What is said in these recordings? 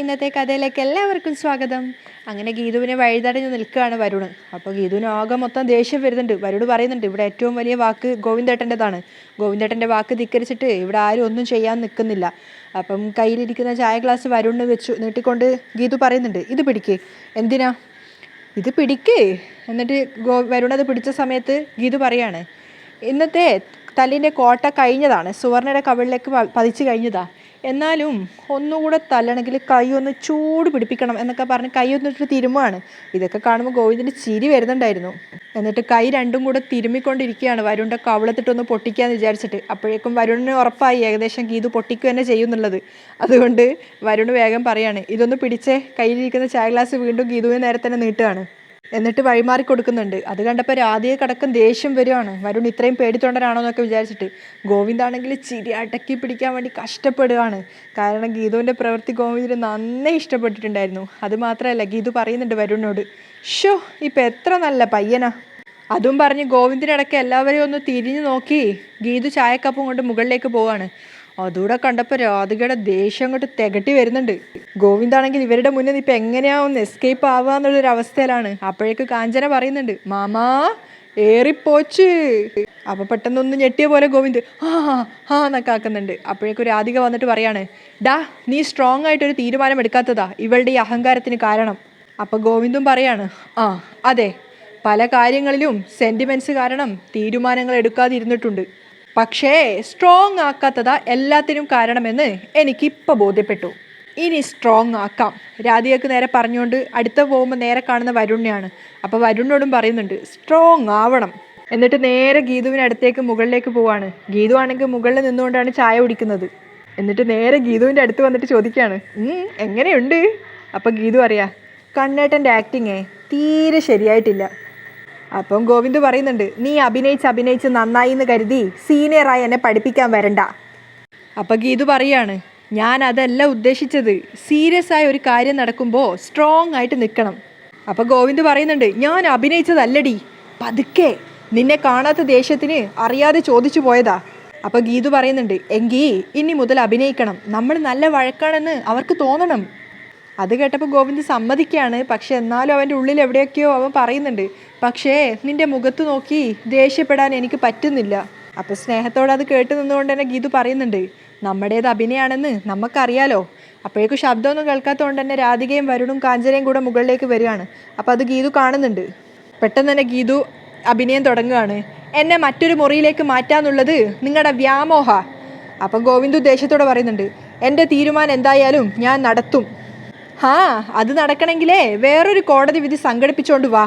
ഇന്നത്തെ കഥയിലേക്ക് എല്ലാവർക്കും സ്വാഗതം. അങ്ങനെ ഗീതുവിനെ വഴിതടഞ്ഞ് നിൽക്കുകയാണ് വരുണ് അപ്പോൾ ഗീതുവിന് ആകെ മൊത്തം ദേഷ്യം വരുന്നുണ്ട്. വരുണ് പറയുന്നുണ്ട് ഇവിടെ ഏറ്റവും വലിയ വാക്ക് ഗോവിന്ദേട്ടന്റെതാണ്. ഗോവിന്ദേട്ടന്റെ വാക്ക് ധിക്കരിച്ചിട്ട് ഇവിടെ ആരും ഒന്നും ചെയ്യാൻ നിൽക്കുന്നില്ല. അപ്പം കയ്യിലിരിക്കുന്ന ചായ ഗ്ലാസ് വരുണിന് വെച്ചു. നീട്ടിക്കൊണ്ട് ഗീതു പറയുന്നുണ്ട് ഇത് പിടിക്കേ. എന്തിനാ? ഇത് പിടിക്കേ. എന്നിട്ട് ഗോ വരുണത് പിടിച്ച സമയത്ത് ഗീതു പറയാണ് ഇന്നത്തെ തല്ലിന്റെ കോട്ട കഴിഞ്ഞതാണ്. സുവർണയുടെ കവിളിലേക്ക് പതിച്ചു കഴിഞ്ഞതാ. എന്നാലും ഒന്നുകൂടെ തല്ലണമെങ്കിൽ കൈ ഒന്ന് ചൂട് പിടിപ്പിക്കണം എന്നൊക്കെ പറഞ്ഞ് കൈ ഒന്നിട്ട് തിരുമാണ് ഇതൊക്കെ കാണുമ്പോൾ ഗോവിന്ദന്റെ ചിരി വരുന്നുണ്ടായിരുന്നു. എന്നിട്ട് കൈ രണ്ടും കൂടെ തിരുമ്മിക്കൊണ്ടിരിക്കുകയാണ്. വരുണിന്റെ കവിളത്തിട്ടൊന്ന് പൊട്ടിക്കാന്ന് വിചാരിച്ചിട്ട്. അപ്പോഴേക്കും വരുണിന് ഉറപ്പായി ഏകദേശം ഗീതു പൊട്ടിക്കുക തന്നെ ചെയ്യുന്നുള്ളത്. അതുകൊണ്ട് വരുണ് വേഗം പറയാണ് ഇതൊന്ന് പിടിച്ച് കയ്യിലിരിക്കുന്ന ചായ ഗ്ലാസ് വീണ്ടും ഗീതുവിന് നേരെ തന്നെ നീട്ടുകയാണ്. എന്നിട്ട് വഴിമാറി കൊടുക്കുന്നുണ്ട്. അത് കണ്ടപ്പോൾ രാധയെ കടക്കം ദേഷ്യം വരികയാണ്. വരുൺ ഇത്രയും പേടിത്തൊണ്ടനാണോ എന്നൊക്കെ വിചാരിച്ചിട്ട്. ഗോവിന്ദാണെങ്കിൽ ചിരി അടക്കി പിടിക്കാൻ വേണ്ടി കഷ്ടപ്പെടുകയാണ്. കാരണം ഗീതുവിന്റെ പ്രവൃത്തി ഗോവിന്ദിന് നന്നേ ഇഷ്ടപ്പെട്ടിട്ടുണ്ടായിരുന്നു. അത് മാത്രമല്ല ഗീതു പറയുന്നുണ്ട് വരുണിനോട് ഷോ ഇപ്പം എത്ര നല്ല പയ്യനാ. അതും പറഞ്ഞ് ഗോവിന്ദിനടക്കം എല്ലാവരെയും ഒന്ന് തിരിഞ്ഞു നോക്കി ഗീതു ചായക്കപ്പും കൊണ്ട് മുകളിലേക്ക് പോവാണ് അതുകൂടെ കണ്ടപ്പോൾ രാധികയുടെ ദേഷ്യം അങ്ങോട്ട് തികട്ടി വരുന്നുണ്ട്. ഗോവിന്ദാണെങ്കിൽ ഇവരുടെ മുന്നിൽ ഇപ്പം എങ്ങനെയാവുന്ന എസ്കേപ്പ് ആവുക എന്നുള്ളൊരു അവസ്ഥയിലാണ്. അപ്പോഴേക്ക് കാഞ്ചന പറയുന്നുണ്ട് മാമാ ഏറിപ്പോച്ച്. അപ്പൊ പെട്ടെന്നൊന്ന് ഞെട്ടിയ പോലെ ഗോവിന്ദ് ആ ആ എന്നൊക്കെ ആക്കുന്നുണ്ട്. അപ്പോഴേക്കും രാധിക വന്നിട്ട് പറയാണ് ഡാ നീ സ്ട്രോങ് ആയിട്ടൊരു തീരുമാനം എടുക്കാത്തതാ ഇവളുടെ ഈ അഹങ്കാരത്തിന് കാരണം. അപ്പൊ ഗോവിന്ദും പറയാണ് ആ അതെ പല കാര്യങ്ങളിലും സെന്റിമെന്റ്സ് കാരണം തീരുമാനങ്ങൾ എടുക്കാതിരുന്നിട്ടുണ്ട്. പക്ഷേ സ്ട്രോങ് ആക്കാത്തതാ എല്ലാത്തിനും കാരണമെന്ന് എനിക്കിപ്പോൾ ബോധ്യപ്പെട്ടു. ഇനി സ്ട്രോങ് ആക്കാം. രാധികക്ക് നേരെ പറഞ്ഞുകൊണ്ട് അടുത്ത പോകുമ്പോൾ നേരെ കാണുന്ന വരുണിനെയാണ്. അപ്പോൾ വരുണിനോടും പറയുന്നുണ്ട് സ്ട്രോങ് ആവണം. എന്നിട്ട് നേരെ ഗീതുവിന് അടുത്തേക്ക് മുകളിലേക്ക് പോവാണ്. ഗീതു ആണെങ്കിൽ മുകളിൽ നിന്നുകൊണ്ടാണ് ചായ കുടിക്കുന്നത്. എന്നിട്ട് നേരെ ഗീതുവിന്റെ അടുത്ത് വന്നിട്ട് ചോദിക്കുകയാണ് "ഉം, എങ്ങനെയുണ്ട്? അപ്പം ഗീതു അറിയാം കണ്ണേട്ടന്റെ ആക്ടിങ്ങേ തീരെ ശരിയായിട്ടില്ല. അപ്പം ഗോവിന്ദ് പറയുന്നുണ്ട് നീ അഭിനയിച്ച് അഭിനയിച്ച് നന്നായി എന്ന് കരുതി സീനിയറായി എന്നെ പഠിപ്പിക്കാൻ വരണ്ട. അപ്പം ഗീതു പറയാണ് ഞാൻ അതല്ല ഉദ്ദേശിച്ചത്. സീരിയസ് ആയ ഒരു കാര്യം നടക്കുമ്പോൾ സ്ട്രോങ് ആയിട്ട് നിൽക്കണം അപ്പം ഗോവിന്ദ് പറയുന്നുണ്ട് ഞാൻ അഭിനയിച്ചതല്ലടി. പതുക്കെ. നിന്നെ കാണാത്ത ദേഷ്യത്തിന് അറിയാതെ ചോദിച്ചു പോയതാ. അപ്പൊ ഗീതു പറയുന്നുണ്ട് എങ്കി ഇനി മുതൽ അഭിനയിക്കണം. നമ്മൾ നല്ല വഴക്കാണെന്ന് അവർക്ക് തോന്നണം. അത് കേട്ടപ്പോൾ ഗോവിന്ദ് സമ്മതിക്കുകയാണ് പക്ഷെ എന്നാലും അവന്റെ ഉള്ളിൽ എവിടെയൊക്കെയോ അവൻ പറയുന്നുണ്ട് പക്ഷേ നിന്റെ മുഖത്ത് നോക്കി ദേഷ്യപ്പെടാൻ എനിക്ക് പറ്റുന്നില്ല. അപ്പോൾ സ്നേഹത്തോടെ അത് കേട്ട് നിന്നുകൊണ്ട് തന്നെ ഗീതു പറയുന്നുണ്ട് നമ്മുടേത് അഭിനയാണെന്ന് നമുക്കറിയാലോ അപ്പോഴേക്കും ശബ്ദമൊന്നും കേൾക്കാത്തതുകൊണ്ട് തന്നെ രാധികയും വരുണും കാഞ്ചനയും കൂടെ മുകളിലേക്ക് വരികയാണ്. അപ്പോൾ അത് ഗീതു കാണുന്നുണ്ട്. പെട്ടെന്ന് തന്നെ ഗീതു അഭിനയം തുടങ്ങുകയാണ്. എന്നെ മറ്റൊരു മുറിയിലേക്ക് മാറ്റാന്നുള്ളത് നിങ്ങളുടെ വ്യാമോഹ. അപ്പം ഗോവിന്ദു ദേഷ്യത്തോടെ പറയുന്നുണ്ട് എന്റെ തീരുമാനം എന്തായാലും ഞാൻ നടത്തും. ഹാ അത് നടക്കണമെങ്കിലേ വേറൊരു കോടതി വിധി സംഘടിപ്പിച്ചോണ്ട് വാ.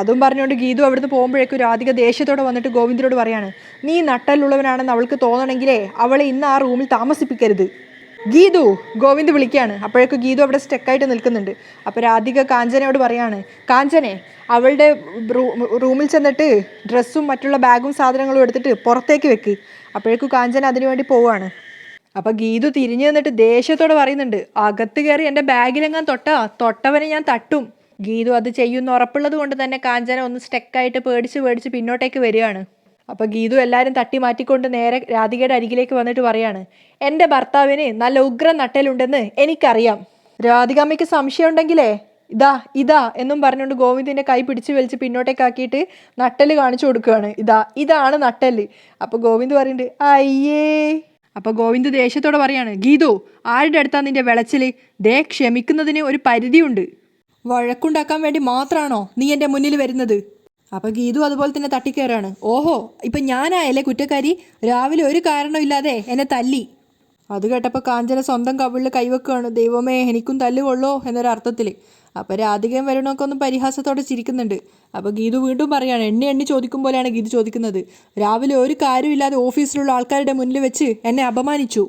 അതും പറഞ്ഞുകൊണ്ട് ഗീതു അവിടുന്ന് പോകുമ്പോഴേക്കും രാധിക ദേഷ്യത്തോടെ വന്നിട്ട് ഗോവിന്ദനോട് പറയാണ് നീ നട്ടലുള്ളവനാണെന്ന് അവൾക്ക് തോന്നണമെങ്കിലേ അവളെ ഇന്ന് ആ റൂമിൽ താമസിപ്പിക്കരുത്. ഗീതു ഗോവിന്ദ് വിളിക്കുകയാണ്. അപ്പോഴേക്കും ഗീതു അവിടെ സ്റ്റെക്കായിട്ട് നിൽക്കുന്നുണ്ട്. അപ്പോൾ രാധിക കാഞ്ചനയോട് പറയാണ് കാഞ്ചനെ അവളുടെ റൂമിൽ ചെന്നിട്ട് ഡ്രസ്സും മറ്റുള്ള ബാഗും സാധനങ്ങളും എടുത്തിട്ട് പുറത്തേക്ക് വെക്ക്. അപ്പോഴേക്കും കാഞ്ചന അതിനുവേണ്ടി പോവുകയാണ്. അപ്പോൾ ഗീതു തിരിഞ്ഞു നിന്നിട്ട് ദേഷ്യത്തോടെ പറയുന്നുണ്ട് അകത്ത് കയറി എന്റെ ബാഗിലെങ്ങാൻ തൊട്ടാ തൊട്ടവനെ ഞാൻ തട്ടും. ഗീതു അത് ചെയ്യുന്ന ഉറപ്പുള്ളത് കൊണ്ട് തന്നെ കാഞ്ചന ഒന്ന് സ്റ്റെക്കായിട്ട് പേടിച്ച് പേടിച്ച് പിന്നോട്ടേക്ക് വരികയാണ്. അപ്പൊ ഗീതു എല്ലാവരും തട്ടി മാറ്റിക്കൊണ്ട് നേരെ രാധികയുടെ അരികിലേക്ക് വന്നിട്ട് പറയാണ് എന്റെ ഭർത്താവിന് നല്ല ഉഗ്ര നട്ടലുണ്ടെന്ന് എനിക്കറിയാം. രാധികാമ്മയ്ക്ക് സംശയം ഉണ്ടെങ്കിലേ ഇതാ ഇതാ എന്നും പറഞ്ഞുകൊണ്ട് ഗോവിന്ദിന്റെ കൈ പിടിച്ച് വലിച്ച് പിന്നോട്ടേക്കാക്കിയിട്ട് നട്ടൽ കാണിച്ചു കൊടുക്കുകയാണ്. ഇതാ ഇതാണ് നട്ടൽ അപ്പൊ ഗോവിന്ദ് പറയുന്നുണ്ട് അയ്യേ. അപ്പൊ ഗോവിന്ദ് ദേഷ്യത്തോടെ പറയാണ് ഗീതു ആരുടെ അടുത്താ നിന്റെ വിളച്ചിൽ? ദേ ക്ഷമിക്കുന്നതിന് ഒരു പരിധിയുണ്ട്. വഴക്കുണ്ടാക്കാൻ വേണ്ടി മാത്രമാണോ നീ എന്റെ മുന്നിൽ വരുന്നത്? അപ്പോൾ ഗീതു അതുപോലെ തന്നെ തട്ടിക്കയറാണ് ഓഹോ ഇപ്പൊ ഞാനായല്ലേ കുറ്റക്കാരി? രാവിലെ ഒരു കാരണമില്ലാതെ എന്നെ തല്ലി. അത് കേട്ടപ്പോൾ കാഞ്ചന സ്വന്തം കവിളിൽ കൈവെക്കുകയാണ്. ദൈവമേ എനിക്കും തല്ലുകൊള്ളോ എന്നൊരർത്ഥത്തിൽ അപ്പോൾ രാധികയും വരണമൊക്കെ ഒന്ന് പരിഹാസത്തോടെ ചിരിക്കുന്നുണ്ട്. അപ്പോൾ ഗീതു വീണ്ടും പറയാണ് എണ്ണി എണ്ണി ചോദിക്കും പോലെയാണ് ഗീതു ചോദിക്കുന്നത്. രാവിലെ ഒരു കാര്യമില്ലാതെ ഓഫീസിലുള്ള ആൾക്കാരുടെ മുന്നിൽ വെച്ച് എന്നെ അപമാനിച്ചു.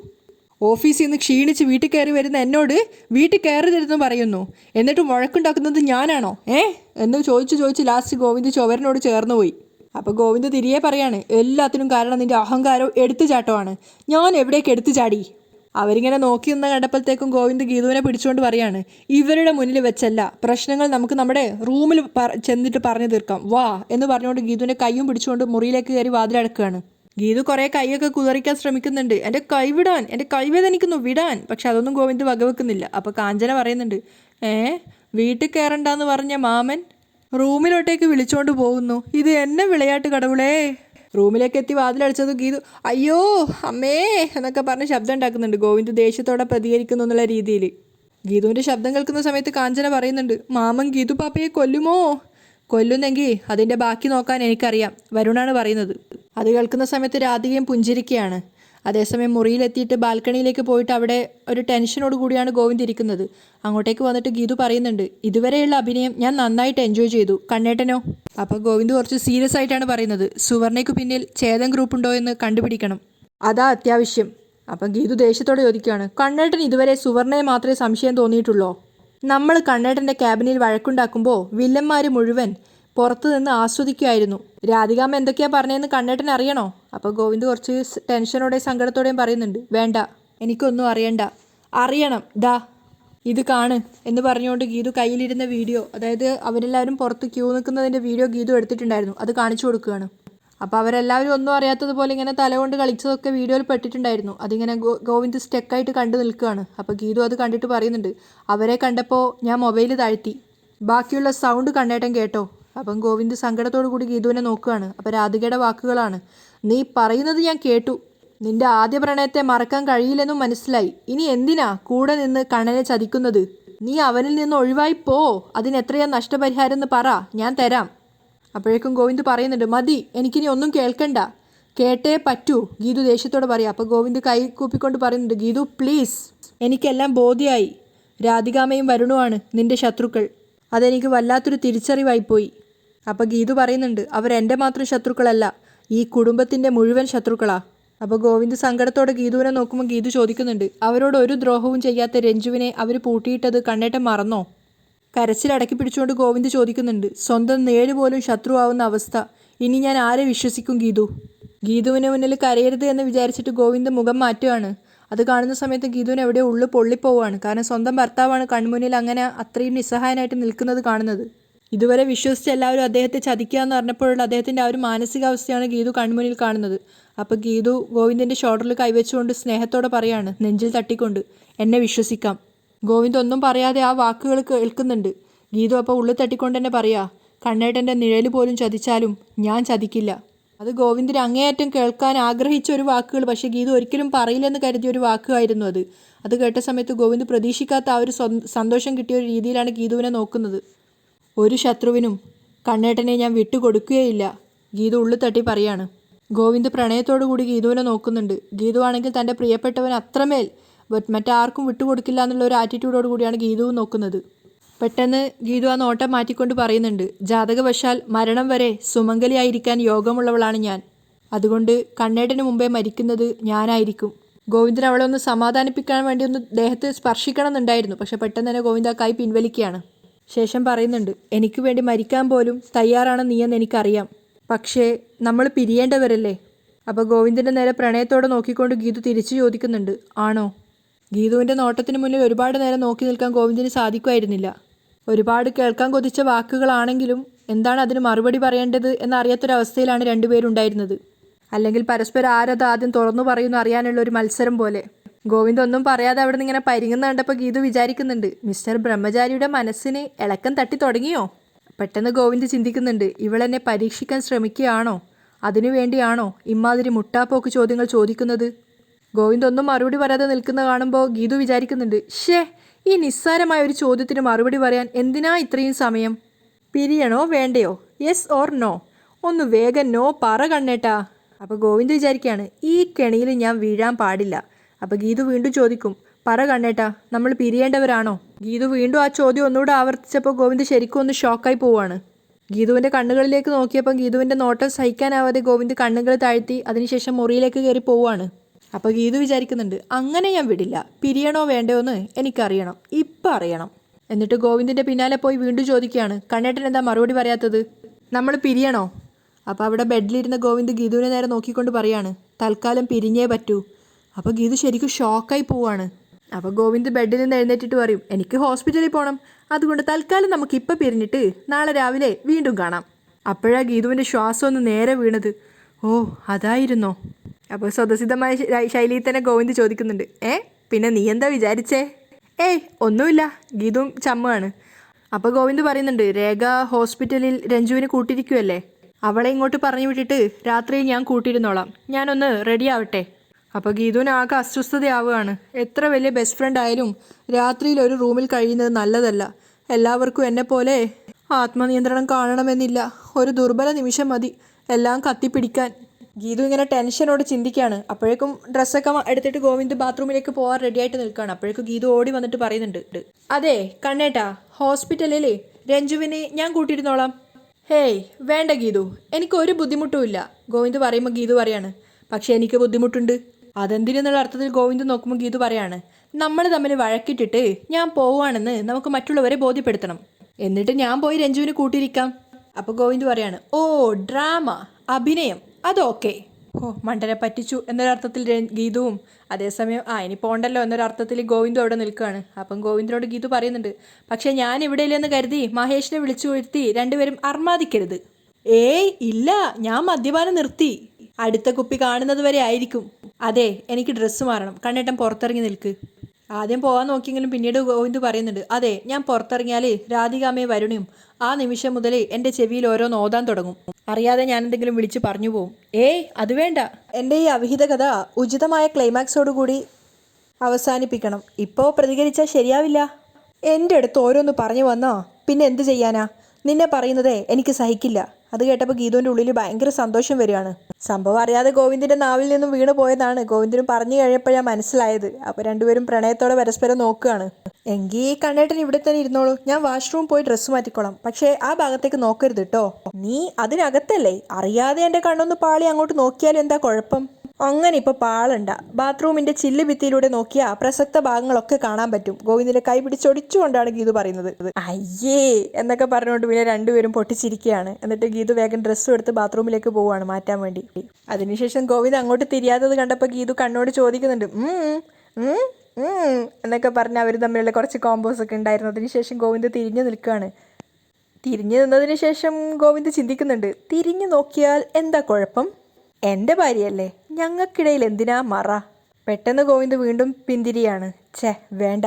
ഓഫീസിൽ നിന്ന് ക്ഷീണിച്ച് വീട്ടിൽ കയറി വരുന്ന എന്നോട് വീട്ടിൽ കയറരുതെന്ന് പറയുന്നു. എന്നിട്ട് മുഴക്കുണ്ടാക്കുന്നത് ഞാനാണോ? ഏ? എന്ന് ചോദിച്ചു ചോദിച്ച് ലാസ്റ്റ് ഗോവിന്ദ് ചുവരനോട് ചേർന്ന് പോയി. അപ്പോൾ ഗോവിന്ദ് തിരികെ പറയാണ് എല്ലാത്തിനും കാരണം നിന്റെ അഹങ്കാരം എടുത്തുചാട്ടമാണ് ഞാൻ എവിടേക്ക് എടുത്തു ചാടി അവരിങ്ങനെ നോക്കി നിന്ന് കണ്ടപ്പോഴത്തേക്കും ഗോവിന്ദ് ഗീതുവിനെ പിടിച്ചുകൊണ്ട് പറയാണ് ഇവരുടെ മുന്നിൽ വെച്ചല്ല. പ്രശ്നങ്ങൾ നമുക്ക് നമ്മുടെ റൂമിൽ ചെന്നിട്ട് പറഞ്ഞു തീർക്കാം. വാ എന്ന് പറഞ്ഞുകൊണ്ട് ഗീതുവിനെ കൈയും പിടിച്ചുകൊണ്ട് മുറിയിലേക്ക് കയറി വാതിലടക്കുകയാണ്. ഗീതു കുറേ കൈയൊക്കെ കുതറിക്കാൻ ശ്രമിക്കുന്നുണ്ട്. എന്റെ കൈ വിടാൻ എന്റെ കൈവേദനിക്കുന്നു വിടാൻ. പക്ഷെ അതൊന്നും ഗോവിന്ദ് വകവെക്കുന്നില്ല. അപ്പോൾ കാഞ്ചന പറയുന്നുണ്ട് ഏ വീട്ടിൽ കയറണ്ടെന്ന് പറഞ്ഞ മാമൻ റൂമിലോട്ടേക്ക് വിളിച്ചോണ്ട് പോകുന്നു. ഇത് എന്നെ വിളയാട്ട് കടവുളേ റൂമിലേക്ക് എത്തി വാതിലടിച്ചത് ഗീതു അയ്യോ അമ്മേ എന്നൊക്കെ പറഞ്ഞ് ശബ്ദം ഉണ്ടാക്കുന്നുണ്ട്. ഗോവിന്ദ് ദേഷ്യത്തോടെ പ്രതികരിക്കുന്നു എന്നുള്ള രീതിയിൽ. ഗീതുവിന്റെ ശബ്ദം കേൾക്കുന്ന സമയത്ത് കാഞ്ചന പറയുന്നുണ്ട് മാമൻ ഗീതു പാപ്പയെ കൊല്ലുമോ? കൊല്ലുന്നെങ്കിൽ അതിന്റെ ബാക്കി നോക്കാൻ എനിക്കറിയാം. വരുണാണ് പറയുന്നത്. അത് കേൾക്കുന്ന സമയത്ത് രാധികയും പുഞ്ചിരിക്കുകയാണ്. അതേസമയം മുറിയിലെത്തിയിട്ട് ബാൽക്കണിയിലേക്ക് പോയിട്ട് അവിടെ ഒരു ടെൻഷനോട് കൂടിയാണ് ഗോവിന്ദ് ഇരിക്കുന്നത്. അങ്ങോട്ടേക്ക് വന്നിട്ട് ഗീതു പറയുന്നുണ്ട് ഇതുവരെയുള്ള അഭിനയം ഞാൻ നന്നായിട്ട് എൻജോയ് ചെയ്തു. കണ്ണേട്ടനോ? അപ്പോൾ ഗോവിന്ദ് കുറച്ച് സീരിയസ് ആയിട്ടാണ് പറയുന്നത് സുവർണയ്ക്ക് പിന്നിൽ ചേതൻ ഗ്രൂപ്പ് ഉണ്ടോ എന്ന് കണ്ടുപിടിക്കണം. അതാ അത്യാവശ്യം. അപ്പം ഗീതു ദേഷ്യത്തോടെ ചോദിക്കുകയാണ് കണ്ണേട്ടൻ ഇതുവരെ സുവർണയെ മാത്രമേ സംശയം തോന്നിയിട്ടുള്ളൂ? നമ്മൾ കണ്ണേട്ടന്റെ ക്യാബിനിൽ വഴക്കുണ്ടാക്കുമ്പോൾ വില്ലന്മാർ മുഴുവൻ പുറത്തു നിന്ന് ആസ്വദിക്കുമായിരുന്നു രാധികാമ്മ എന്തൊക്കെയാ പറഞ്ഞതെന്ന് കണ്ണേട്ടൻ അറിയണോ? അപ്പോൾ ഗോവിന്ദ് കുറച്ച് ടെൻഷനോടെയും സങ്കടത്തോടെയും പറയുന്നുണ്ട്. വേണ്ട എനിക്കൊന്നും അറിയണ്ട. അറിയണം ദാ ഇത് കാണ് എന്ന് പറഞ്ഞുകൊണ്ട് ഗീതു കയ്യിലിരുന്ന വീഡിയോ അതായത് അവരെല്ലാവരും പുറത്ത് ക്യൂ നിൽക്കുന്നതിന്റെ വീഡിയോ ഗീതു എടുത്തിട്ടുണ്ടായിരുന്നു. അത് കാണിച്ചു കൊടുക്കുകയാണ്. അപ്പോൾ അവരെല്ലാവരും ഒന്നും അറിയാത്തതുപോലെ ഇങ്ങനെ തലകൊണ്ട് കളിച്ചതൊക്കെ വീഡിയോയിൽ പെട്ടിട്ടുണ്ടായിരുന്നു. അതിങ്ങനെ ഗോ ഗോവിന്ദ് സ്റ്റെക്കായിട്ട് കണ്ടു നിൽക്കുകയാണ്. അപ്പോൾ ഗീതു അത് കണ്ടിട്ട് പറയുന്നുണ്ട് അവരെ കണ്ടപ്പോൾ ഞാൻ മൊബൈൽ താഴ്ത്തി. ബാക്കിയുള്ള സൗണ്ട് കണ്ണേട്ടൻ കേട്ടോ. അപ്പം ഗോവിന്ദ് സങ്കടത്തോടു കൂടി ഗീതുവിനെ നോക്കുകയാണ്. അപ്പോൾ രാധികയുടെ വാക്കുകളാണ് നീ പറയുന്നത് ഞാൻ കേട്ടു. നിന്റെ ആദ്യ പ്രണയത്തെ മറക്കാൻ കഴിയില്ലെന്നും മനസ്സിലായി. ഇനി എന്തിനാ കൂടെ നിന്ന് കണ്ണനെ ചതിക്കുന്നത്? നീ അവനിൽ നിന്ന് ഒഴിവായി പോ. അതിനെത്രയാ നഷ്ടപരിഹാരം എന്ന് പറ. ഞാൻ തരാം. അപ്പോഴേക്കും ഗോവിന്ദ് പറയുന്നുണ്ട് മതി എനിക്കിനി ഒന്നും കേൾക്കണ്ട. കേട്ടേ പറ്റൂ. ഗീതു ദേഷ്യത്തോടെ പറയാം. അപ്പോൾ ഗോവിന്ദ് കൈ കൂപ്പിക്കൊണ്ട് പറയുന്നുണ്ട് ഗീതു പ്ലീസ് എനിക്കെല്ലാം ബോധ്യമായി രാധികാമയും വരുണുമാണ് നിന്റെ ശത്രുക്കൾ. അതെനിക്ക് വല്ലാത്തൊരു തിരിച്ചറിവായിപ്പോയി അപ്പോൾ ഗീതു പറയുന്നുണ്ട് അവരെന്റെ മാത്രം ശത്രുക്കളല്ല ഈ കുടുംബത്തിന്റെ മുഴുവൻ ശത്രുക്കളാ. അപ്പോൾ ഗോവിന്ദ് സങ്കടത്തോടെ ഗീതുവിനെ നോക്കുമ്പോൾ ഗീതു ചോദിക്കുന്നുണ്ട് അവരോട് ഒരു ദ്രോഹവും ചെയ്യാത്ത രഞ്ജുവിനെ അവർ പൂട്ടിയിട്ടത് കണ്ണേറ്റം മറന്നോ? കരച്ചിൽ അടക്കി പിടിച്ചുകൊണ്ട് ഗോവിന്ദ് ചോദിക്കുന്നുണ്ട് സ്വന്തം നേര് പോലും ശത്രുവാവുന്ന അവസ്ഥ. ഇനി ഞാൻ ആരെ വിശ്വസിക്കും ഗീതു? ഗീതുവിന് മുന്നിൽ കരയരുത് എന്ന് വിചാരിച്ചിട്ട് ഗോവിന്ദ് മുഖം മാറ്റുകയാണ് അത് കാണുന്ന സമയത്ത് ഗീതുവിന് എവിടെ ഉള്ളു പൊള്ളിപ്പോവാണ് കാരണം സ്വന്തം ഭർത്താവാണ് കൺമുന്നിൽ അങ്ങനെ അത്രയും നിസ്സഹായനായിട്ട് നിൽക്കുന്നത് കാണുന്നത്. ഇതുവരെ വിശ്വസിച്ച് എല്ലാവരും അദ്ദേഹത്തെ ചതിക്കുക എന്ന് പറഞ്ഞപ്പോഴുള്ള അദ്ദേഹത്തിന്റെ ആ ഒരു മാനസികാവസ്ഥയാണ് ഗീതു കൺമുന്നിൽ കാണുന്നത്. അപ്പോൾ ഗീതു ഗോവിന്ദിന്റെ ഷോൾഡറിൽ കൈവച്ചുകൊണ്ട് സ്നേഹത്തോടെ പറയാണ് നെഞ്ചിൽ തട്ടിക്കൊണ്ട്. എന്നെ വിശ്വസിക്കാം. ഗോവിന്ദ് ഒന്നും പറയാതെ ആ വാക്കുകൾ കേൾക്കുന്നുണ്ട്. ഗീതു അപ്പോൾ ഉള്ളിൽ തട്ടിക്കൊണ്ട് തന്നെ പറയാ കണ്ണേട്ടന്റെ നിഴൽ പോലും ചതിച്ചാലും ഞാൻ ചതിക്കില്ല. അത് ഗോവിന്ദിന് അങ്ങേയറ്റം കേൾക്കാൻ ആഗ്രഹിച്ച ഒരു വാക്കുകൾ പക്ഷേ ഗീതു ഒരിക്കലും പറയില്ലെന്ന് കരുതിയ ഒരു വാക്കായിരുന്നു അത്. അത് കേട്ട സമയത്ത് ഗോവിന്ദ് പ്രതീക്ഷിക്കാത്ത ആ ഒരു സന്തോഷം കിട്ടിയ ഒരു രീതിയിലാണ് ഗീതുവിനെ നോക്കുന്നത്. ഒരു ശത്രുവിനും കണ്ണേട്ടനെ ഞാൻ വിട്ടുകൊടുക്കുകയില്ല ഗീതു ഉള്ളു തട്ടി പറയാണ്. ഗോവിന്ദ് പ്രണയത്തോടു കൂടി ഗീതുവിനെ നോക്കുന്നുണ്ട്. ഗീതു ആണെങ്കിൽ തന്റെ പ്രിയപ്പെട്ടവൻ അത്രമേൽ ബട്ട് മറ്റാർക്കും വിട്ടുകൊടുക്കില്ല എന്നുള്ള ഒരു ആറ്റിറ്റ്യൂഡോട് കൂടിയാണ് ഗീതുവും നോക്കുന്നത്. പെട്ടെന്ന് ഗീതു ആ നോട്ടം മാറ്റിക്കൊണ്ട് പറയുന്നുണ്ട് ജാതകവശാൽ മരണം വരെ സുമംഗലിയായിരിക്കാൻ യോഗമുള്ളവളാണ് ഞാൻ. അതുകൊണ്ട് കണ്ണേട്ടന് മുമ്പേ മരിക്കുന്നത് ഞാനായിരിക്കും. ഗോവിന്ദൻ അവളെ ഒന്ന് സമാധാനിപ്പിക്കാൻ വേണ്ടി ഒന്ന് ദേഹത്ത് സ്പർശിക്കണം എന്നുണ്ടായിരുന്നു. പക്ഷെ പെട്ടെന്ന് തന്നെ ഗോവിന്ദ കൈ പിൻവലിക്കുകയാണ്. ശേഷം പറയുന്നുണ്ട് എനിക്ക് വേണ്ടി മരിക്കാൻ പോലും തയ്യാറാണ് നീയെന്ന് എനിക്കറിയാം. പക്ഷേ നമ്മൾ പിരിയേണ്ടവരല്ലേ? അപ്പോൾ ഗോവിന്ദന്റെ നേരെ പ്രണയത്തോടെ നോക്കിക്കൊണ്ട് ഗീതു തിരിച്ചു ചോദിക്കുന്നുണ്ട് ആണോ? ഗീതുവിന്റെ നോട്ടത്തിന് മുന്നിൽ ഒരുപാട് നേരം നോക്കി നിൽക്കാൻ ഗോവിന്ദന് സാധിക്കുമായിരുന്നില്ല. ഒരുപാട് കേൾക്കാൻ കൊതിച്ച വാക്കുകളാണെങ്കിലും എന്താണ് അതിന് മറുപടി പറയേണ്ടത് എന്നറിയാത്തൊരവസ്ഥയിലാണ് രണ്ടുപേരും ഉണ്ടായിരുന്നത് അല്ലെങ്കിൽ പരസ്പരം ആരത് ആദ്യം തുറന്നു പറയുന്നു അറിയാനുള്ള ഒരു മത്സരം പോലെ. ഗോവിന്ദ് ഒന്നും പറയാതെ അവിടെ നിന്ന് ഇങ്ങനെ പരിങ്ങുന്ന കണ്ടപ്പോൾ ഗീതു വിചാരിക്കുന്നുണ്ട് മിസ്റ്റർ ബ്രഹ്മചാരിയുടെ മനസ്സിന് ഇളക്കം തട്ടി തുടങ്ങിയോ? പെട്ടെന്ന് ഗോവിന്ദ് ചിന്തിക്കുന്നുണ്ട് ഇവളെന്നെ പരീക്ഷിക്കാൻ ശ്രമിക്കുകയാണോ? അതിനു വേണ്ടിയാണോ ഇമാതിരി മുട്ടാപ്പോക്ക് ചോദ്യങ്ങൾ ചോദിക്കുന്നത്? ഗോവിന്ദ് ഒന്നും മറുപടി പറയാതെ നിൽക്കുന്ന കാണുമ്പോൾ ഗീതു വിചാരിക്കുന്നുണ്ട് ഷേ ഈ നിസ്സാരമായ ഒരു ചോദ്യത്തിന് മറുപടി പറയാൻ എന്തിനാ ഇത്രയും സമയം? പിരിയണോ വേണ്ടയോ? യെസ് ഓർ നോ ഒന്ന് വേഗം നോ പറ കണ്ണേട്ടാ. അപ്പോൾ ഗോവിന്ദ് വിചാരിക്കുകയാണ് ഈ കെണിയിൽ ഞാൻ വീഴാൻ പാടില്ല. അപ്പോൾ ഗീതു വീണ്ടും ചോദിക്കും പറ കണ്ണേട്ടാ നമ്മൾ പിരിയേണ്ടവരാണോ? ഗീതു വീണ്ടും ആ ചോദ്യം ഒന്നുകൂടെ ആവർത്തിച്ചപ്പോൾ ഗോവിന്ദ് ശരിക്കും ഒന്ന് ഷോക്കായി പോവാണ്. ഗീതുവിന്റെ കണ്ണുകളിലേക്ക് നോക്കിയപ്പോൾ ഗീതുവിന്റെ നോട്ടം സഹിക്കാനാവാതെ ഗോവിന്ദ് കണ്ണുകൾ താഴ്ത്തി അതിനുശേഷം മുറിയിലേക്ക് കയറി പോവാണ്. അപ്പോൾ ഗീതു വിചാരിക്കുന്നുണ്ട് അങ്ങനെ ഞാൻ വിടില്ല. പിരിയണോ വേണ്ടയോ എന്ന് എനിക്കറിയണം. ഇപ്പം അറിയണം. എന്നിട്ട് ഗോവിന്ദിന്റെ പിന്നാലെ പോയി വീണ്ടും ചോദിക്കുകയാണ് കണ്ണേട്ടൻ എന്താ മറുപടി പറയാത്തത്? നമ്മൾ പിരിയണോ? അപ്പോൾ അവിടെ ബെഡിലിരുന്ന ഗോവിന്ദ് ഗീതുവിനെ നേരെ നോക്കിക്കൊണ്ട് പറയാണ് തൽക്കാലം പിരിഞ്ഞേ പറ്റൂ. അപ്പോൾ ഗീതു ശരിക്കും ഷോക്കായി പോവാണ്. അപ്പോൾ ഗോവിന്ദ് ബെഡിൽ നിന്ന് എഴുന്നേറ്റിട്ട് പറയും എനിക്ക് ഹോസ്പിറ്റലിൽ പോകണം അതുകൊണ്ട് തൽക്കാലം നമുക്ക് ഇപ്പം പിരിഞ്ഞിട്ട് നാളെ രാവിലെ വീണ്ടും കാണാം. അപ്പോഴാ ഗീതുവിന്റെ ശ്വാസം ഒന്ന് നേരെ വീണത്. ഓ അതായിരുന്നോ? അപ്പോൾ സ്വതസിദ്ധമായ ശൈലിയിൽ തന്നെ ഗോവിന്ദ് ചോദിക്കുന്നുണ്ട്. ഏ പിന്നെ നീ എന്താ വിചാരിച്ചേ? ഏയ് ഒന്നുമില്ല. ഗീതും ചമ്മാണ് അപ്പോൾ ഗോവിന്ദ് പറയുന്നുണ്ട് രേഖ ഹോസ്പിറ്റലിൽ രഞ്ജുവിനെ കൂട്ടിയിരിക്കുമല്ലേ അവളെ ഇങ്ങോട്ട് പറഞ്ഞു വിട്ടിട്ട് രാത്രി ഞാൻ കൂട്ടിയിരുന്നോളാം. ഞാനൊന്ന് റെഡി ആവട്ടെ. അപ്പോൾ ഗീതുവിന് ആകെ അസ്വസ്ഥതയാവുകയാണ്. എത്ര വലിയ ബെസ്റ്റ് ഫ്രണ്ട് ആയാലും രാത്രിയിൽ ഒരു റൂമിൽ കഴിയുന്നത് നല്ലതല്ല. എല്ലാവർക്കും എന്നെ പോലെ ആത്മനിയന്ത്രണം കാണണമെന്നില്ല. ഒരു ദുർബല നിമിഷം മതി. എല്ലാം കത്തിപ്പിടിക്കാൻ. ഗീതു ഇങ്ങനെ ടെൻഷനോട് ചിന്തിക്കുകയാണ് അപ്പോഴേക്കും ഡ്രസ്സൊക്കെ എടുത്തിട്ട് ഗോവിന്ദ് ബാത്റൂമിലേക്ക് പോകാൻ റെഡിയായിട്ട് നിൽക്കുകയാണ് അപ്പോഴേക്കും ഗീതു ഓടി വന്നിട്ട് പറയുന്നുണ്ട്. അതെ കണ്ണേട്ടാ ഹോസ്പിറ്റലിലേ രഞ്ജുവിനെ ഞാൻ കൂട്ടിയിരുന്നോളാം. ഹേയ് വേണ്ട ഗീതു. എനിക്ക് ഒരു ബുദ്ധിമുട്ടും ഇല്ല. ഗോവിന്ദ് പറയുമ്പോൾ ഗീതു പറയാണ്. പക്ഷേ എനിക്ക് ബുദ്ധിമുട്ടുണ്ട്. അതെന്തിനെന്നുള്ള അർത്ഥത്തിൽ ഗോവിന്ദ് നോക്കുമ്പോൾ ഗീതു പറയാണ്. നമ്മൾ തമ്മിൽ വഴക്കിട്ടിട്ട് ഞാൻ പോവുകയാണെന്ന് നമുക്ക് മറ്റുള്ളവരെ ബോധ്യപ്പെടുത്തണം. എന്നിട്ട് ഞാൻ പോയി രഞ്ജുവിനെ കൂട്ടിയിരിക്കാം. അപ്പോൾ ഗോവിന്ദ് പറയാണ് ഓ ഡ്രാമ അഭിനയം. അതൊക്കെ ഓ മണ്ടനെ പറ്റിച്ചു എന്നൊരർത്ഥത്തിൽ ഗീതുവും. അതേസമയം ആ ഇനി പോണ്ടല്ലോ എന്നൊരർത്ഥത്തിൽ ഗോവിന്ദും അവിടെ നിൽക്കുകയാണ്. അപ്പം ഗോവിന്ദനോട് ഗീതു പറയുന്നുണ്ട് പക്ഷേ ഞാൻ ഇവിടെ ഇല്ലെന്ന് കരുതി മഹേഷിനെ വിളിച്ചു വരുത്തി രണ്ടുപേരും അർമാദിക്കരുത്. ഏയ് ഇല്ല ഞാൻ മദ്യപാനം നിർത്തി. അടുത്ത കുപ്പി കാണുന്നത് വരെ ആയിരിക്കും. അതെ എനിക്ക് ഡ്രസ്സ് മാറണം. കണ്ണേട്ടൻ പുറത്തിറങ്ങി നിൽക്ക്. ആദ്യം പോകാൻ നോക്കിയെങ്കിലും പിന്നീട് ഗോവിന്ദ് പറയുന്നുണ്ട്. അതെ ഞാൻ പുറത്തിറങ്ങിയാൽ രാധികാമേ വരുണിയും ആ നിമിഷം മുതൽ എന്റെ ചെവിയിൽ ഓരോ ഓതാൻ തുടങ്ങും. അറിയാതെ ഞാൻ എന്തെങ്കിലും വിളിച്ച് പറഞ്ഞു പോവും. ഏയ് അത് വേണ്ട. എന്റെ ഈ അവിഹിത കഥ ഉചിതമായ ക്ലൈമാക്സോടുകൂടി അവസാനിപ്പിക്കണം. ഇപ്പോൾ പ്രതികരിച്ചാൽ ശരിയാവില്ല. എന്റെ അടുത്ത് ഓരോന്ന് പറഞ്ഞു വന്നോ? പിന്നെ എന്ത് ചെയ്യാനാ? നിന്നെ പറയുന്നതേ എനിക്ക് സഹിക്കില്ല. അത് കേട്ടപ്പോൾ ഗീതുവിന്റെ ഉള്ളിൽ ഭയങ്കര സന്തോഷം വരികയാണ്. സംഭവം അറിയാതെ ഗോവിന്ദിന്റെ നാവിൽ നിന്നും വീണ് പോയതാണ്. ഗോവിന്ദിനും പറഞ്ഞു കഴിഞ്ഞപ്പോഴാണ് മനസ്സിലായത്. അപ്പോൾ രണ്ടുപേരും പ്രണയത്തോടെ പരസ്പരം നോക്കുകയാണ്. എങ്കിൽ ഈ കണ്ണേട്ടൻ ഇവിടെ തന്നെ ഇരുന്നോളൂ. ഞാൻ വാഷ്റൂം പോയി ഡ്രസ്സ് മാറ്റിക്കോളാം. പക്ഷേ ആ ഭാഗത്തേക്ക് നോക്കരുത് കേട്ടോ നീ അതിനകത്തല്ലേ? അറിയാതെ എന്റെ കണ്ണൊന്ന് പാളി അങ്ങോട്ട് നോക്കിയാലും എന്താ കുഴപ്പം? അങ്ങനെ ഇപ്പൊ പാളണ്ട. ബാത്റൂമിന്റെ ചില്ല് ഭിത്തിയിലൂടെ നോക്കിയ പ്രസക്ത ഭാഗങ്ങളൊക്കെ കാണാൻ പറ്റും. ഗോവിന്ദിനെ കൈ പിടിച്ചൊടിച്ചുകൊണ്ടാണ് ഗീതു പറയുന്നത്. അയ്യേ എന്നൊക്കെ പറഞ്ഞുകൊണ്ട് പിന്നെ രണ്ടുപേരും പൊട്ടിച്ചിരിക്കുകയാണ് എന്നിട്ട് ഗീതു വേഗം ഡ്രസ്സും എടുത്ത് ബാത്റൂമിലേക്ക് പോവുകയാണ് മാറ്റാൻ വേണ്ടി. അതിനുശേഷം ഗോവിന്ദ് അങ്ങോട്ട് തിരിയാത്തത് കണ്ടപ്പോൾ ഗീതു കണ്ണോട് ചോദിക്കുന്നുണ്ട്. എന്നൊക്കെ പറഞ്ഞ് അവർ തമ്മിലുള്ള കുറച്ച് കോമ്പോസ് ഒക്കെ ഉണ്ടായിരുന്നു. അതിനുശേഷം ഗോവിന്ദ് തിരിഞ്ഞു നിൽക്കുകയാണ് തിരിഞ്ഞു നിന്നതിന് ശേഷം ഗോവിന്ദ് ചിന്തിക്കുന്നുണ്ട്. തിരിഞ്ഞു നോക്കിയാൽ എന്താ കുഴപ്പം? എന്റെ ഭാര്യയല്ലേ? ഞങ്ങൾക്കിടയിൽ എന്തിനാ മറ? പെട്ടെന്ന് ഗോവിന്ദ് വീണ്ടും പിന്തിരിയാണ്. ഛേ വേണ്ട.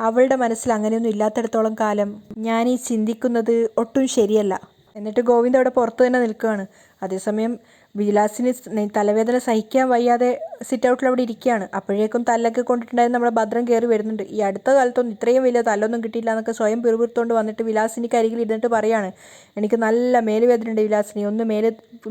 അവളുടെ മനസ്സിൽ അങ്ങനെയൊന്നും ഇല്ലാത്തടത്തോളം കാലം ഞാൻ ഈ ചിന്തിക്കുന്നത് ഒട്ടും ശരിയല്ല. എന്നിട്ട് ഗോവിന്ദ് അവിടെ പുറത്ത് തന്നെ നിൽക്കുകയാണ്. അതേസമയം വിലാസിന് തലവേദന സഹിക്കാൻ വയ്യാതെ സിറ്റ് ഔട്ടിൽ അവിടെ ഇരിക്കുകയാണ്. അപ്പോഴേക്കും തല്ലൊക്കെ കൊണ്ടിട്ടുണ്ടായിരുന്നു നമ്മുടെ ഭദ്രം കയറി വരുന്നുണ്ട്. ഈ അടുത്ത കാലത്തൊന്നും ഇത്രയും വലിയ തല്ലൊന്നും കിട്ടിയില്ല എന്നൊക്കെ സ്വയം പിറുപിറുത്തോണ്ട് വന്നിട്ട് വിലാസിനിക്ക് അരികിൽ ഇരുന്നിട്ട് പറയാണ് എനിക്ക് നല്ല മേലുവേദനയുണ്ട് വിലാസിനി ഒന്ന് മേൽ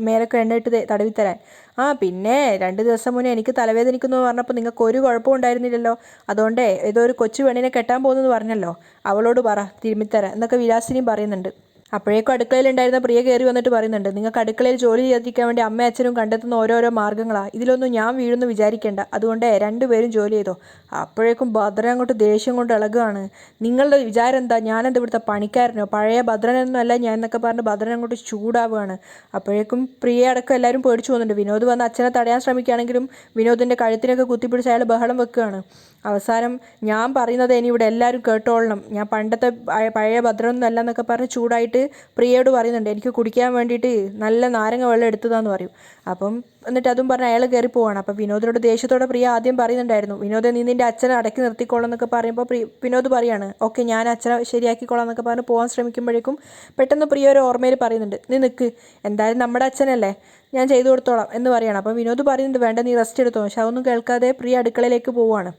മേലൊക്കെ എണ്ണയിട്ട് തടവി തരാൻ. ആ പിന്നെ രണ്ട് ദിവസം മുന്നേ എനിക്ക് തലവേദനിക്കുന്നു എന്ന് പറഞ്ഞപ്പോൾ നിങ്ങൾക്ക് ഒരു കുഴപ്പവും ഉണ്ടായിരുന്നില്ലല്ലോ. അതുകൊണ്ടേ ഏതോ ഒരു കൊച്ചു പെണ്ണിനെ കെട്ടാൻ പോകുന്നു പറഞ്ഞല്ലോ. അവളോട് പറ തിരുമ്മിത്തരാൻ എന്നൊക്കെ വിലാസിനിയും പറയുന്നുണ്ട്. അപ്പോഴേക്കും അടുക്കളയിലുണ്ടായിരുന്ന പ്രിയ കയറി വന്നിട്ട് പറയുന്നുണ്ട് നിങ്ങൾക്ക് അടുക്കളയിൽ ജോലി ചെയ്യാതിരിക്കാൻ വേണ്ടി അമ്മ അച്ഛനും കണ്ടെത്തുന്ന ഓരോരോ മാർഗങ്ങളാണ് ഇതിലൊന്നും ഞാൻ വീഴുന്നു വിചാരിക്കേണ്ട. അതുകൊണ്ട് രണ്ടുപേരും ജോലി ചെയ്തോ. അപ്പോഴേക്കും ഭദ്രൻ അങ്ങോട്ട് ദേഷ്യം കൊണ്ട് ഇളകുകയാണ് നിങ്ങളുടെ വിചാരം എന്താ? ഞാനെന്ത് ഇവിടുത്തെ പണിക്കാരനോ? പഴയ ഭദ്രനൊന്നും അല്ല ഞാൻ എന്നൊക്കെ പറഞ്ഞ് ഭദ്രൻ അങ്ങോട്ട് ചൂടാവുകയാണ്. അപ്പോഴേക്കും പ്രിയ അടക്കം എല്ലാവരും പേടിച്ചു പോകുന്നുണ്ട്. വിനോദ് വന്ന് അച്ഛനെ തടയാൻ ശ്രമിക്കുകയാണെങ്കിലും വിനോദിന്റെ കഴുത്തിനൊക്കെ കുത്തിപ്പിടിച്ച് അയാൾ ബഹളം വെക്കുകയാണ്. അവസാനം ഞാൻ പറയുന്നത് ഇനി ഇവിടെ എല്ലാവരും കേട്ടോളണം. ഞാൻ പണ്ടത്തെ പഴയ- ഭദ്രമൊന്നും അല്ല എന്നൊക്കെ പറഞ്ഞ് ചൂടായിട്ട് പ്രിയയോട് പറയുന്നുണ്ട് എനിക്ക് കുടിക്കാൻ വേണ്ടിയിട്ട് നല്ല നാരങ്ങ വെള്ളം എടുത്തതാന്ന് പറയും. അപ്പം എന്നിട്ട് അതും പറഞ്ഞ് അയാൾ കയറി പോവാണ്. അപ്പം വിനോദിനോട് ദേഷ്യത്തോടെ പ്രിയ ആദ്യം പറയുന്നുണ്ടായിരുന്നു വിനോദ് നീ നിന്റെ അച്ഛനെ അടക്കി നിർത്തിക്കോളാം എന്നൊക്കെ പറയുമ്പോൾ പ്രി വിനോദ് പറയാണ് ഓക്കെ ഞാൻ അച്ഛനെ ശരിയാക്കിക്കോളാം എന്നൊക്കെ പറഞ്ഞ് പോകാൻ ശ്രമിക്കുമ്പോഴേക്കും പെട്ടെന്ന് പ്രിയ ഒരു ഓർമ്മയിൽ പറയുന്നുണ്ട് നീ നിൽക്ക് എന്തായാലും നമ്മുടെ അച്ഛനല്ലേ ഞാൻ ചെയ്തു കൊടുത്തോളാം എന്ന് പറയാണ്. അപ്പം വിനോദ് പറയുന്നുണ്ട് വേണ്ട നീ റെസ്റ്റ് എടുത്തോ പക്ഷെ അതൊന്നും കേൾക്കാതെ പ്രിയ അടുക്കളയിലേക്ക് പോവുകയാണ്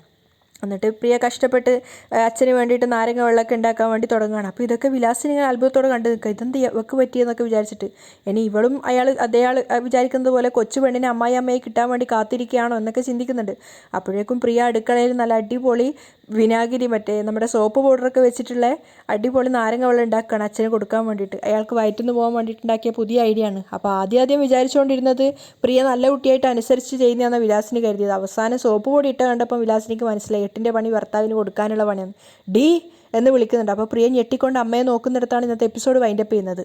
എന്നിട്ട് പ്രിയ കഷ്ടപ്പെട്ട് അച്ഛന് വേണ്ടിയിട്ട് നാരങ്ങ വെള്ളമൊക്കെ ഉണ്ടാക്കാൻ വേണ്ടി തുടങ്ങുകയാണ്. അപ്പോൾ ഇതൊക്കെ വിലാസിന് ഇങ്ങനെ അത്ഭുതത്തോടെ കണ്ടു നിൽക്കുക. ഇതെന്ത് ഇവക്ക് പറ്റിയെന്നൊക്കെ വിചാരിച്ചിട്ട്. ഇനി ഇവളും അയാൾ അതേയാൾ വിചാരിക്കുന്നത് പോലെ കൊച്ചു പെണ്ണിനെ അമ്മായി അമ്മയെ കിട്ടാൻ വേണ്ടി കാത്തിരിക്കുകയാണോ എന്നൊക്കെ ചിന്തിക്കുന്നുണ്ട്. അപ്പോഴേക്കും പ്രിയ അടുക്കളയിൽ നല്ല അടിപൊളി വിനാഗിരി മറ്റേ നമ്മുടെ സോപ്പ് പൗഡറൊക്കെ വെച്ചിട്ടുള്ള അടിപൊളി നാരങ്ങ വെള്ളം ഉണ്ടാക്കുകയാണ് അച്ഛന് കൊടുക്കാൻ വേണ്ടിയിട്ട്. അയാൾക്ക് വയറ്റിന്ന് പോകാൻ വേണ്ടിയിട്ട് ഉണ്ടാക്കിയ പുതിയ ഐഡിയ ആണ്. അപ്പോൾ ആദ്യം ആദ്യം വിചാരിച്ചുകൊണ്ടിരുന്നത് പ്രിയ നല്ല കുട്ടിയായിട്ട് അനുസരിച്ച് ചെയ്യുന്നതാണ് വിലാസിന് കരുതിയത്. അവസാനം സോപ്പ് പൊടി ഇട്ട് കണ്ടപ്പോൾ വിലാസിനിക്ക് മനസ്സിലായി എട്ടിന്റെ പണി ഭർത്താവിന് കൊടുക്കാനുള്ള പണിയാണ്. ഡി എന്ന് വിളിക്കുന്നുണ്ട്. അപ്പോൾ പ്രിയ ഞെട്ടിക്കൊണ്ട് അമ്മയെ നോക്കുന്നിടത്താണ് ഇന്നത്തെ എപ്പിസോഡ് വൈൻഡപ്പ് ചെയ്യുന്നത്.